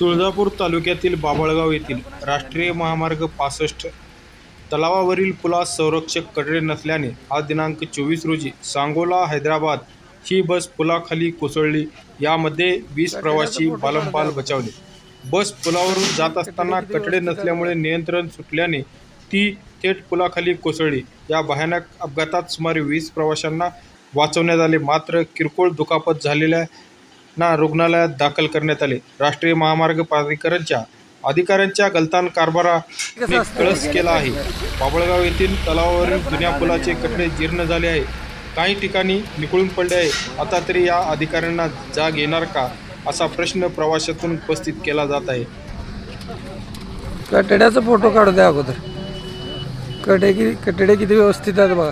तुळजापूर तालुक्यातील बाभळगाव येथील राष्ट्रीय महामार्ग पासष्ट तलावावरील पुलास संरक्षक कठडे नसल्याने आज दिनांक चोवीस रोजी सांगोला हैदराबाद ही बस पुलाखाली कोसळली. यामध्ये वीस प्रवासी बालंबाल बचावले. बस पुलावरून जात असताना कठडे नसल्यामुळे नियंत्रण सुटल्याने ती थेट पुलाखाली कोसळली. या भयानक अपघातात सुमारे वीस प्रवाशांना वाचवण्यात आले. मात्र किरकोळ दुखापत झालेल्या ना रुग्णालयात दाखल करण्यात आले. राष्ट्रीय महामार्ग प्राधिकरणच्या अधिकाऱ्यांच्या गलतान कारभाराने कळस केला आहे. बाबळगाव येथील तलावावरील जुन्या पुलाचे कठडे जीर्ण झाले आहे. काही ठिकाणी निखळून पडले आहे. आता तरी या अधिकाऱ्यांना जाग येणार का? असा प्रश्न प्रवाशातून उपस्थित केला जात आहे. कटड्याचा फोटो काढू द्या अगोदर. कटे किती कटडे किती व्यवस्थित आहेत बघा.